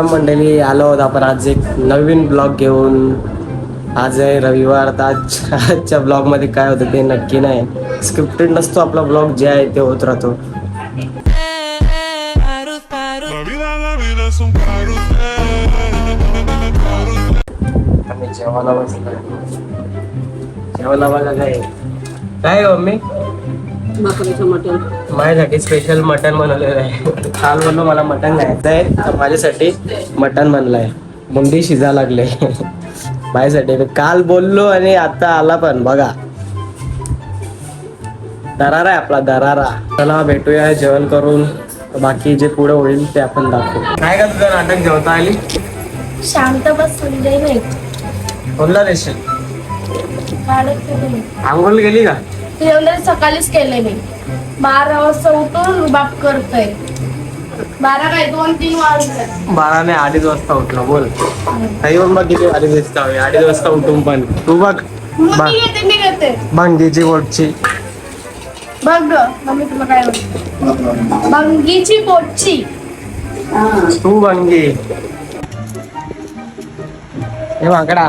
मंडळी आलो आहोत आपण आज एक नवीन ब्लॉग घेऊन. आज आहे रविवार तर आज आजच्या ब्लॉगमध्ये काय होतं ते नक्की नाही. स्क्रिप्टेड नसतो आपला ब्लॉग जे आहे ते होत राहतो. La जेवायला काय. काय हो, मम्मी? मटण. माझ्यासाठी स्पेशल मटन बनवलेलं आहे. काल बोललो मला मटन खायचं आहे. तर माझ्यासाठी मटन बनलंय मुंडी शिजा लागले. माझ्यासाठी. काल बोललो आणि आता आला पण. बघा. दरारा आहे आपला दरारा. चला भेटूया जेवण करून. बाकी जे पुढे होईल ते आपण दाखवू. काय का तुझं नाटक जेवता आली? शांत बस संजय कोणला नाही. आंघोळ गेली का? ते सकाळीच केले मी. बारा वाजता उठून बाप करतोय. बारा काय दोन तीन वाजले. बाराने अडीच वाजता उठलो बोल. काही बघ किती अडीच वाजता हवी अडीच वाजता उठून पण. तू बघ. मग बा- मी येते मी येते. भंगीची बोटची. बघ ग मम्मी तुला काय भंगीची पोटची तू भंगी हे माकडा.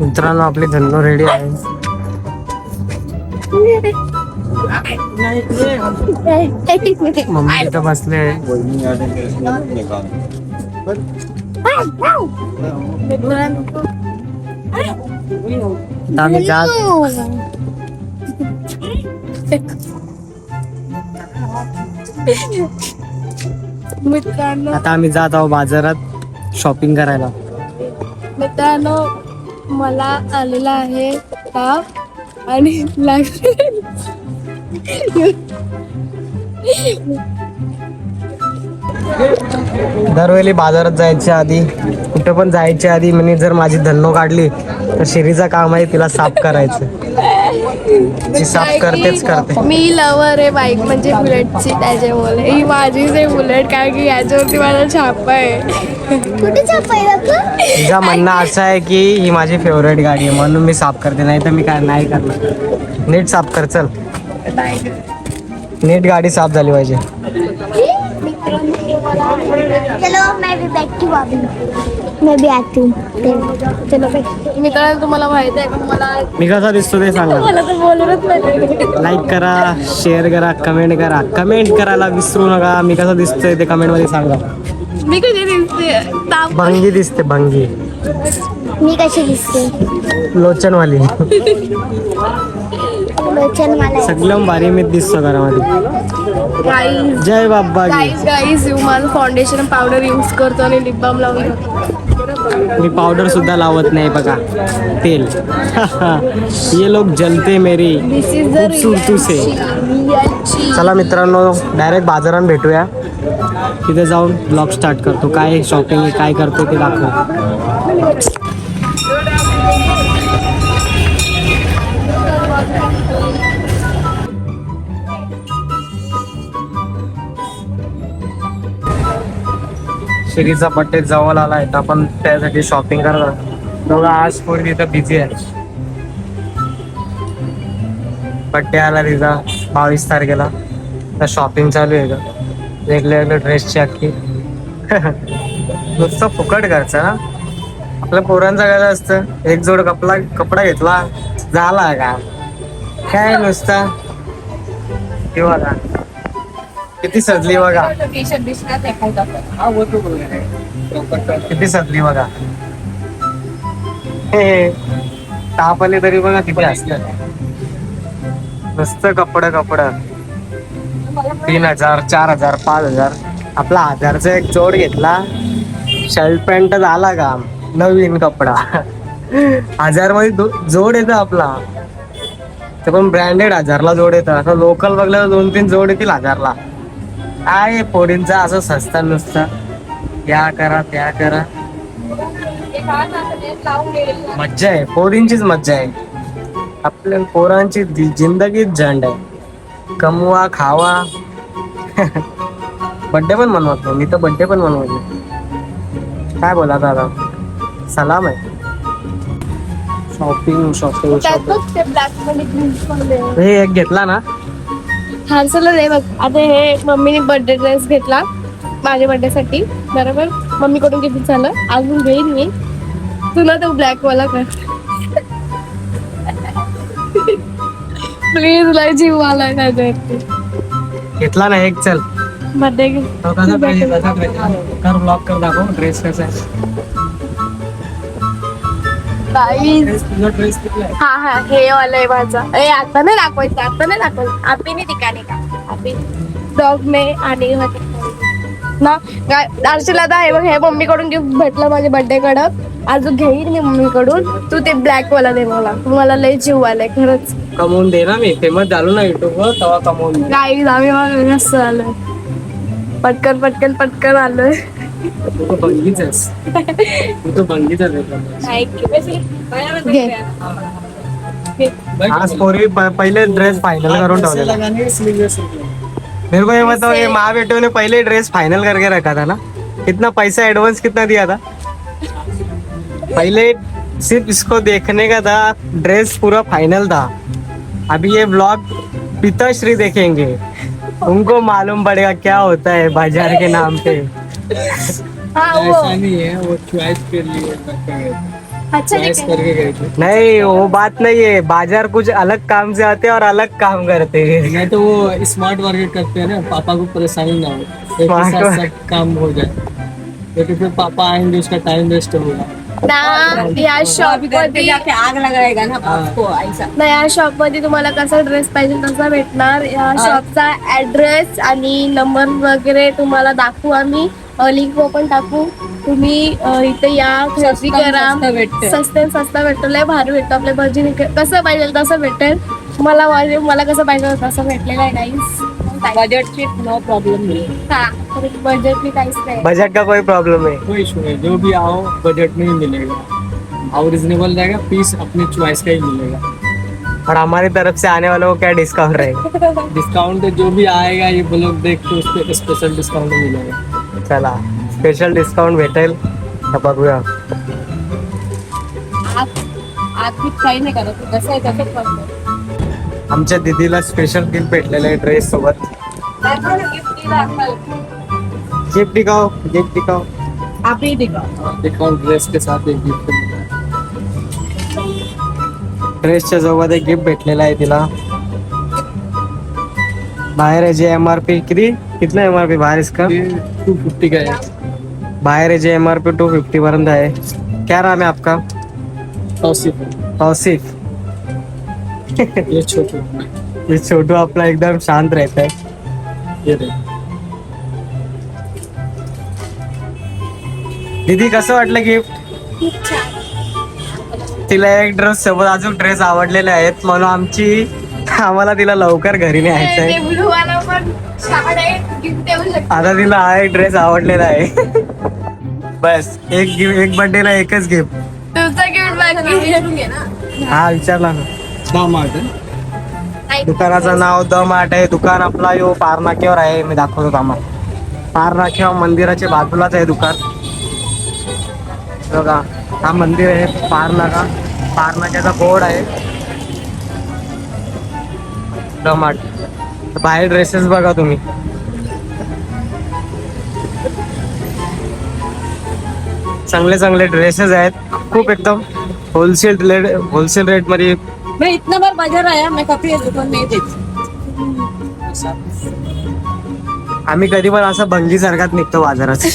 मित्रांनो आपली धन्नो रेडी आहे. मम्मी इथं बसले. आता आम्ही जात मित्रांनो. आता आम्ही जात आहोत बाजारात शॉपिंग करायला. मित्रांनो मला आलेला आहे ताप आणि लागले दरवेळी बाजारात जायच्या आधी कुठं पण जायच्या आधी म्हणजे जर माझी धन्नो काढली तर शिरीचा काम आहे तिला साफ करायचं. ती साफ करतेच करते. मी लवर आहे बाईक म्हणजे बुलेटची त्याच्यामुळे ही माझीच आहे बुलेट कारण की याच्यावरती माझा छाप आहे. कुठे छाप आहे तिचा म्हणणं असं आहे की ही माझी फेवरेट गाडी आहे म्हणून मी साफ करते नाही तर मी काय नाही करणार. नीट साफ कर चल. नीट गाडी साफ झाली पाहिजे. चलो मैं भी बैठी हूँ अभी। मैं भी आती हूँ। चलो तुम्हाला माहीत आहे का? मला मी कसा दिसतो ते सांगा मला तर बोलूनच नाही लाईक करा शेअर करा कमेंट करा. कमेंट करायला विसरू नका. मी कसं दिसतोय ते कमेंटमध्ये सांगा. मी कधी दिसते? ताप. भंगी दिसते भंगी. मी कशी दिसते? लोचनवाली. सगळं भारी मी दिसतो घरामध्ये. जय बाबा गाईज माझं फाउंडेशन पावडर यूज करतो आणि लिप बाम लावून मी पावडर सुद्धा लावत नाही बघा. तेल. ये लोग जलते मेरी. से चला मित्रांनो डायरेक्ट बाजारात भेटूया. तिथे जाऊन ब्लॉग स्टार्ट करतो. काय शॉपिंग काय करतो ते दाखव. श्रीचा पट्टे जवळ आला आहे. तर आपण त्यासाठी शॉपिंग करणार दोघं आज पोरी तिथं बिझी आहे. पट्टे आला तिचा बावीस तारखेला. तर शॉपिंग चालू आहे का वेगळे वेगळे ड्रेसची अख्खी. नुसतं फुकट घरचं ना आपल्या पोरांचं काय असतं? एक जोड कपडा कपडा घेतला. झाला का? काय नुसता? ते बघा. किती सजली बघा. किती सजली बघा. ताप आले तरी बघा किती असतात नुसतं कपड कपड. तीन हजार चार हजार पाच हजार. आपला हजारचा एक जोड घेतला. शर्ट पॅन्ट झाला का? नवीन कपडा. हजारमध्ये जोड येतं आपला. ते पण ब्रँडेड हजारला जोड येतं असं लोकल बघलं तर दोन तीन जोड येतील हजारला. काय पोरींचा असं सस्ता नुसतं. या करा त्या करा. मज्जा आहे पोरींचीच मज्जा आहे. आपल्या पोरांची जिंदगीच झंड आहे. कमवा खावा. बड्डे पण मनवतो मी तर बड्डे पण मनवतो काय बोला दादा सलाम आहे. शॉपिंग शॉपिंग ते ब्लॅकमध्ये. हे एक घेतला ना? हार्सला रे बघ. आता हे मम्मीने बर्थडे ड्रेस घेतला माझ्या बर्थडे साठी. बरोबर? मम्मीकडून गिफ्ट झालं? अजून घेईन मी. तुला तो ब्लॅक वाला कर. प्लीज तुला जीव आलाय त्याच्यावरती घेतला ना एक चल. बर्थडे कर ब्लॉक कर दाखव ड्रेस कसा आहे. हा हा हे वाला माझा. ए आता नाही दाखवायचं आता नाही दाखवायचं. आपीने ठिकाणी का? आपी डॉग ने आणि ना दार्शीला आता हे बघ हे मम्मीकडून गिफ्ट भेटलं माझ्या बर्थडे कडं. अजून घेईन मी मम्मीकडून. तू ते ब्लॅक वाला दे मला. मला लय जीव आलाय खरंच. कमवून दे ना मी. फेमस झालो ना युट्यूब वर तेव्हा कमवून काही आम्ही बघ कसं आलोय. पटकन पटकन पटकन आलोय. तू तो बंगीच आहेस तू तो बंगीच आहे आज पोरी पहिले ड्रेस फाइनल करून ठेवलेला. मेरे को ये बताओ ये माँ बेटों ने पहले ड्रेस फाइनल करके रखा था ना? कितना पैसा एडवांस कितना दिया था? पहले सिर्फ इसको देखने का था ड्रेस पूरा फाइनल था. अभी ये ब्लॉग पिताश्री देखेंगे. उनको मालूम पड़ेगा क्या होता है बाजार के नाम पे। हा वो नहीं है. वो चॉइस के लिए अच्छा है करके गए थे नहीं वो बात नहीं है बाजार कुछ अलग काम से आते हैं और अलग काम करते हैं. नहीं तो वो स्मार्ट वर्क करते हैं ना. पापा को परेशानी ना हो. एक साथ काम हो जाए. लेकिन फिर पापा आएंगे उसका टाइम वेस्ट होगा ना या शॉपमध्ये आग लगाएगा ना आपको ऐसा. ना या शॉपमध्ये तुम्हाला कसा ड्रेस पाहिजे तसा भेटणार. या शॉपचा ऍड्रेस आणि नंबर वगैरे तुम्हाला दाखवू आम्ही. लिंक पण टाकू. तुम्ही इथे या खरेदी करा. स्वस्त भेटतं. स्वस्त भेटतो. लय भारी भेटतो आपल्या भजी कसं पाहिजे तसं भेटेल. मला माझे मला कसं पाहिजे तसं भेटलेलं आहे guys budget trip no problem हा नाही. बजट का कोई प्रॉब्लम है कोई इशू नहीं. जो भी आओ बजट में ही मिलेगा. और रिजनेबल रहेगा पीस अपनी चॉइस का ही मिलेगा. और हमारी तरफ से आने वालों को क्या डिस्काउंट रहेगा? डिस्काउंट जो भी आएगा ये ब्लॉग देख के उस पर स्पेशल डिस्काउंट मिलेगा. चला स्पेशल डिस्काउंट भेटेल. तर बघूया. आमच्या दीदीला स्पेशल गिफ्ट भेटलेलं आहे ड्रेस सोबत. गिफ्ट दिखाओ गिफ्ट दिखाओ. आप ही दिखा डिस्काउंट ड्रेस के साथ एक गिफ्ट ड्रेसच्या सोबत एक गिफ्ट भेटलेला आहे तिला. बाहेर आहे जे एम आर पी किती? कितना एम आर पी बाहेर इसका? टू फिफ्टी का है। बाहेर आहे जे M R P two fifty पर्यंत आहे क्या नाम है आपका? तौसीफ तौसिफ ये छोटू। ये छोटू आपला एकदम शांत रहता है। ये देख। दीदी कसं वाटलं गिफ्ट तिला एक ड्रेस सोबत अजून ड्रेस आवडलेले आहेत. म्हणून आमची आम्हाला तिला लवकर घरी न्यायचं गिफ्ट देऊ शकतो आता तिला हा एक ड्रेस आवडलेला आहे. बस एक गिफ्ट एक बर्थडे ला एकच गिफ्ट गिफ्ट बाकी हा विचारला ना. दाम दुकानाचं नाव द मार्ट आहे. दुकान आपला यो पारनाक्यावर आहे. मी दाखवतो आम्हाला पारनाक्या मंदिराच्या बाजूलाच आहे दुकान. बघा हा मंदिर आहे पारनाका. पारनाक्याचा बोर्ड आहे. द मार्ट बाहेर ड्रेसेस बघा तुम्ही. चांगले चांगले ड्रेसेस आहेत. खूप एकदम होलसेल रेट होलसेल रेटमध्ये मैं इतना बार बाजार आया मैं कभी दुकान नहीं देखी आम्ही कधी पण असं भंगी सारखाच निघतो बाजारात.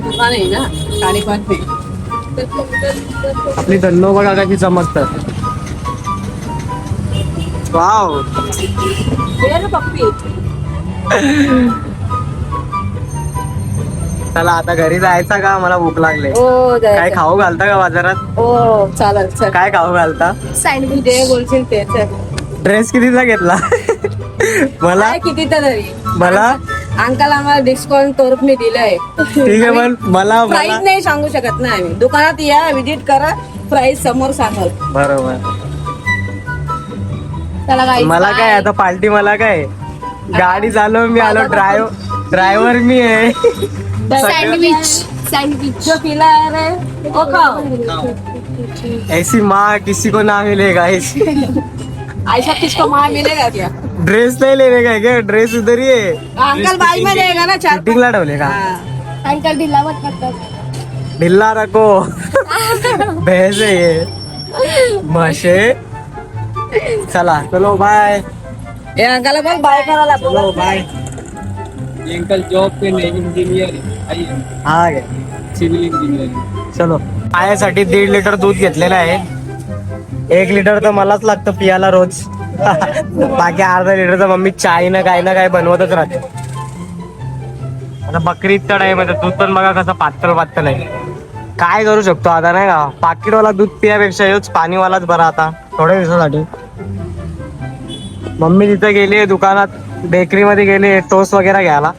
दुकान ना आपली धन्नो बघा कशी चमकतात वाव पप्पी चला आता घरी जायचा का? मला भूक लागले. हो काय जायचं. खाऊ घालता का बाजारात? हो चालेल चल. काय खाऊ घालता? सँडविच जे बोलशील ते चल. ड्रेस कितीचा घेतला? मला? काय किती तरी? मला? अंकल आम्हाला डिस्काउंट तोरपने दिलंय. ठीक आहे पण मला प्राइस मला नाही सांगू शकत ना आम्ही. दुकानात या विजिट करा. प्राइस समोर सांगाल. बरोबर. काय मला काय आता पार्टी मला काय? गाडी चालव मी आलो ड्रायव्हर ड्रायव्हर मी आहे. सँडविच सँडविच जो पिला रे ओ खाओ. ऐसी माँ किसी को ना मिलेगा ऐसी ऐसा किसको वहाँ मिलेगा क्या? ड्रेस नाही लेने का क्या? ड्रेस उधर ही है। अंकल बाई में देगा ना चार शूटिंगला ठेवले का. अंकल ढिला मत करतात ढिल्ला रखो। भैंस है ये। म्हशे चला. चलो बाय ए अंकल बोल बाय करायला. बोला चलो बाय अंकल जॉब पे नहीं इंजीनियर है हा सिविल इंजीनियर चलो. पायासाठी दीड लिटर दूध घेतलेलं आहे. एक लिटर तर मलाच लागतं पियाला रोज. बाकी अर्धा लिटर तर मम्मी चाय ना काय ना काय बनवतच राहते. आता बकरी इतका आहे तर दूध पण बघा कसं पातळ पातळ आहे. काय करू शकतो आता नाही का? पाकिटवाला दूध पियापेक्षा हेच पाणीवालाच बरा आता. थोड्या दिवसासाठी. मम्मी तिथे गेली दुकानात बेकरीमध्ये गेली टोस्ट वगैरे घ्यायला.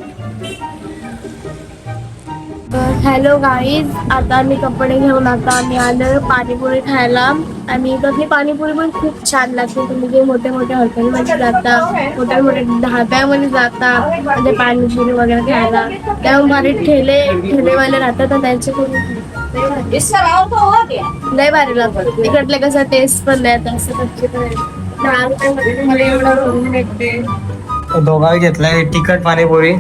हॅलो गाईज आता आम्ही कपडे घेऊन आता आम्ही आलो पाणीपुरी खायला. आणि तसली पाणीपुरी पण खूप छान लागते. तुम्ही जे मोठे मोठे हॉटेलमध्ये जाता मोठे मोठे ढाब्यामध्ये जाता म्हणजे पाणीपुरी वगैरे खायला त्यामुळे भारी ठेले ठेलेवाले राहतात तर त्यांचे खूप तो हो लय भारी लागतात. तिकडले कसं टेस्ट पण नाही असं कच्चे दोघांनी घेतलाय तिखट पाणीपुरी.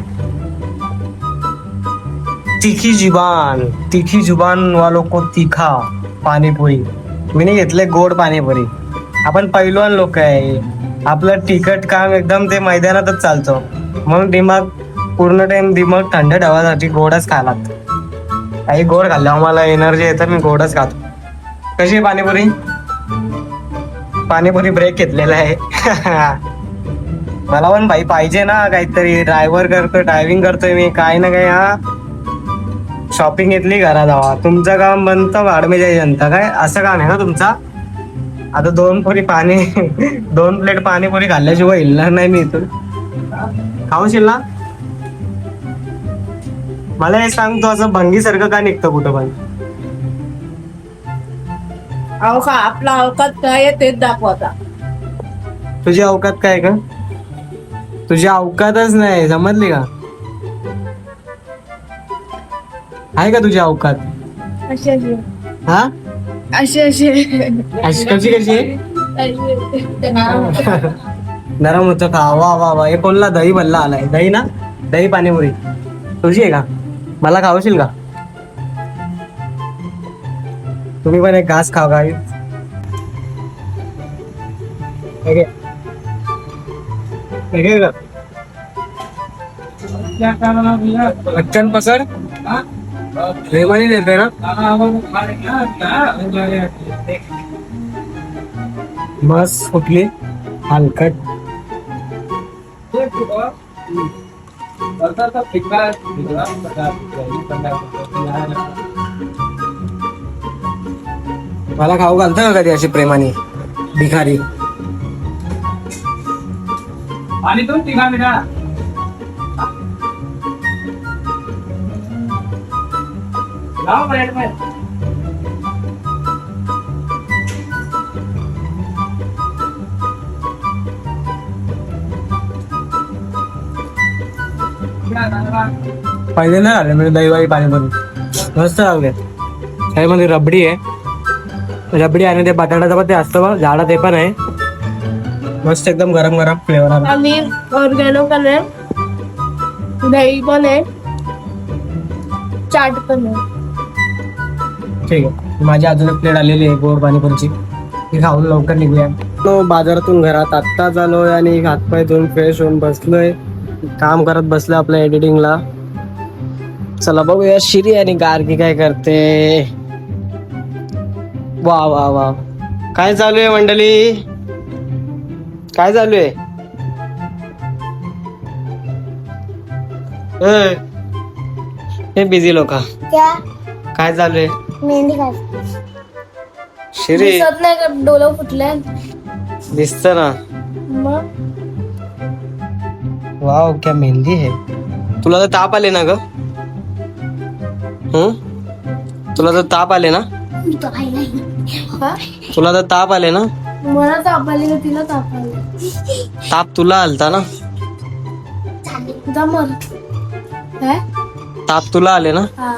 तिखी जुबान तिखी जुबान वालो को तिखा पाणीपुरी. मी नाही घेतले गोड पाणीपुरी. आपण पैलवान लोक आहे. आपलं तिखट काम एकदम ते मैदानातच चालतो. म्हणून दिमाग पूर्ण टाइम दिमाग थंड ठेवासाठी गोडच खालात. काही गोड खाल्लं मला एनर्जी येतं मी गोडच खातो. कशी पाणीपुरी? पाणीपुरी ब्रेक घेतलेला आहे. मला पण भाई पाहिजे ना काहीतरी. ड्रायव्हर करतोय ड्रायव्हिंग करतोय मी. काय ना काय हा. शॉपिंग घेतली घरा जावा तुमचं काम बनतं वाढमेच्या जनता. काय? असं काम आहे ना तुमचा? आता दोन पुरी पाणी दोन प्लेट पाणीपुरी खाल्ल्याशिवाय हिलणार नाही मी इथून. खाऊशील ना. मला हे सांग तू असं भंगीसारखं का निघतं कुठं पण? अहो का आपला अवकात काय आहे तेच दाखवता तुझी अवकात काय का? तुझी अवकातच नाही समजली का? आहे का तुझी अवकात? अशी हा? अशी कशी कशी? नरम होतं का? वा वा वा. हे कोणला? दही भल्ला आलाय. दही ना? दही पाणीपुरी. तुझी आहे का? मला खावशील का? तुम्ही पण एक घास खाव गाई बच्चन पसंद प्रेमाने देते ना बस कुठली हलकट मला खाऊ घालतं का कधी अशी प्रेमाने? भिकारी आणि तो तिघा मिळा में पहिल्यांदा आले म्हणजे दहीवाई पाणीपुरी. मस्त लागले. त्यामध्ये रबडी आहे. रबडी आणि ते बटाट्याचं पण ते असतं बघ झाडा ते पण आहे. मस्त एकदम गरम गरम फ्लेवर आहे. आम्ही ऑर्गॅनो पण आहे. दही पण आहे. चाट पण आहे. ठीक आहे. माझी अजून एक प्लेट आलेली आहे गोड पाणीपुरीची. ती खाऊन लवकर निघूया. तो बाजारातून घरात आत्ताच आलोय आणि हातपाय धुवून फ्रेश होऊन बसलोय. काम करत बसलोय आपल्या एडिटिंगला चला बघूया शिरी आणि गार्गी काय करते. वा वा वा. काय चालू आहे मंडळी? काय चालू आहे? ए, हे बिझी लोक. क्या? काय चालू आहे? मेहंदी काढ शिरी. दिसत नाही का? डोलं फुटले दिसत ना. मग? वाव क्या मेहंदी है. तुला तर ताप आले ना ग? हम्म तुला तर ताप आले ना? हा? तुला तर ताप आले ना? मला ताप आली का तिला ताप आली? ताप तुला आलता ना? काय ताप तुला आले ना? हा.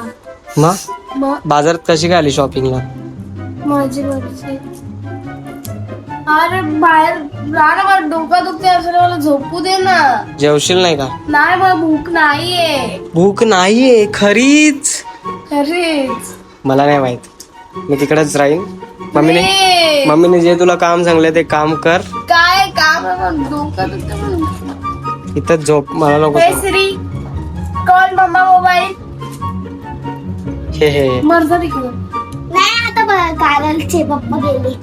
मग? मग? बाजारात कशी काय आली शॉपिंगला माझी मर्जी अरे बाहेर ना मला डोका दुखते असं मला झोपू दे ना. जेवशील नाही का? नाही मला भूक नाहीये. भूक नाहीये खरीच. खरीच. मला नाही माहीत. मी तिकडेच राहीन. मम्मीने मम्मीने जे तुला काम सांगले ते काम कर. काय काम. इथंच झोप मला नको श्री कॉल मम्मा मोबाईल हे हे मर्जा नाही आता कालचे पप्पा गेले.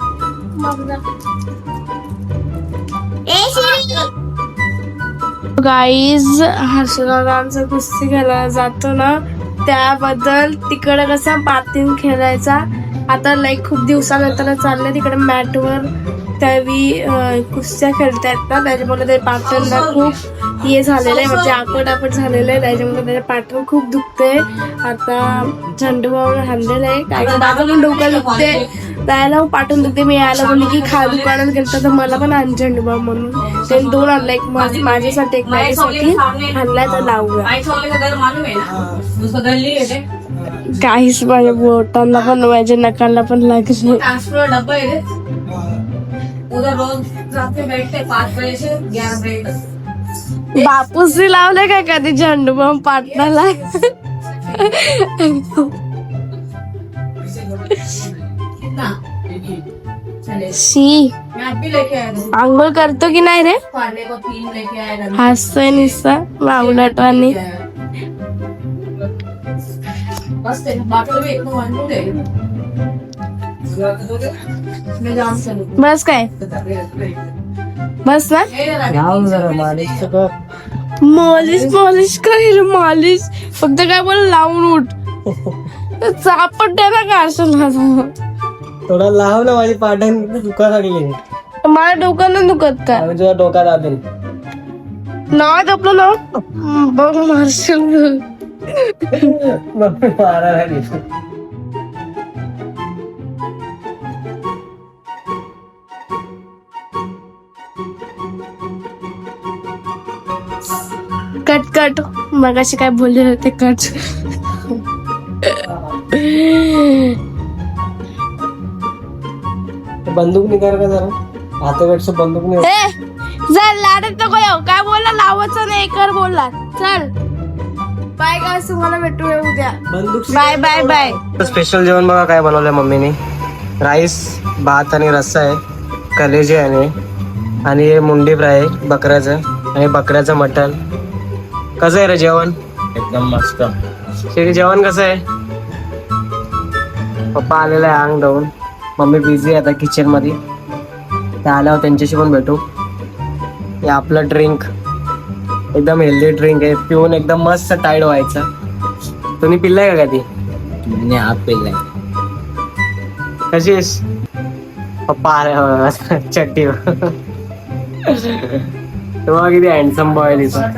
ए शिरी गाईज हर्षदादांचा कुस्ती खेळायला जातो ना त्याबद्दल तिकडे कसा पातीन खेळायचा आता लाईक खूप दिवसानंतर चाललंय तिकडे मॅटवर. त्यावेळी कुस्त्या खेळतायत ना त्याच्यामुळे ते पाटणला खूप हे झालेलं आहे. म्हणजे आकट आपट झालेलं आहे. त्याच्यामुळे त्याच्या पाठण खूप दुखते आता झंडूबावर हाणलेलं आहे. काय माझं पण डोकं दुखते त्याला पाठवून दुखते मी यायला बोलली की खा दुकानात गेलं तर मला पण आण झंडूबाम म्हणून. त्यांनी दोन आणला. एक माझ- माझ्यासाठी एक माझ्यासाठी आणलाय तर लावूया. काहीच माझ्या बोटांना पण माझ्या नकांना पण लागले डब्बा है उधर रोज पाँच से तक बापूसनी लावले काय कधी झंडूबाम पाटणाला? कितना चले. शी. मैं अब भी लेके आया था आंघोळ करतो की नाही रे? खाने को तीन लेके आया था हसतोय निस्सा बावलटवानी बस काय बस ना मॉलिश मॉलिश काय रे मॉलिश फक्त काय बोल लावून उठ चापट ना का असं माझं थोडा लाव ना माझी पाठण दुखा लागली मला डोकं नाही दुखत का आम्ही तुझा डोका दाबेल नाही आपलं ना बघ मारशील मम्मी मारा लागली कट कट मगाशी काय बोलले होते कट बंदूक निघाल का जरा? हातापेक्षा बंदूक निघाल चल लाडत नको येऊ. काय बोलला? लावायचं नाही कर बोलला. चल. बाय काय तुम्हाला भेटूया उद्या. बंदूक बाय बाय बाय स्पेशल जेवण बघा काय बनवलंय मम्मीने. राईस भात आणि रस्सा आहे. कलेजे आहे. आणि हे मुंडी फ्राय आहे बकऱ्याचं. आणि बकऱ्याचं मटण. कसं आहे रे जेवण? एकदम मस्त. शेरी जेवण कसं आहे? पप्पा आलेला आहे अंग धावून. मम्मी बिझी आहे आता किचनमध्ये त्या आल्यावर त्यांच्याशी पण भेटू. हे आपलं ड्रिंक एकदम हेल्दी ड्रिंक आहे. पिऊन एकदम मस्त टाईड व्हायचं. तुम्ही पिल्लाय का कधी? तुमने आप पेलाय कशी आहेस? पप्पा हो, चट्टीवर. तेव्हा किती हँडसम बॉय दिसत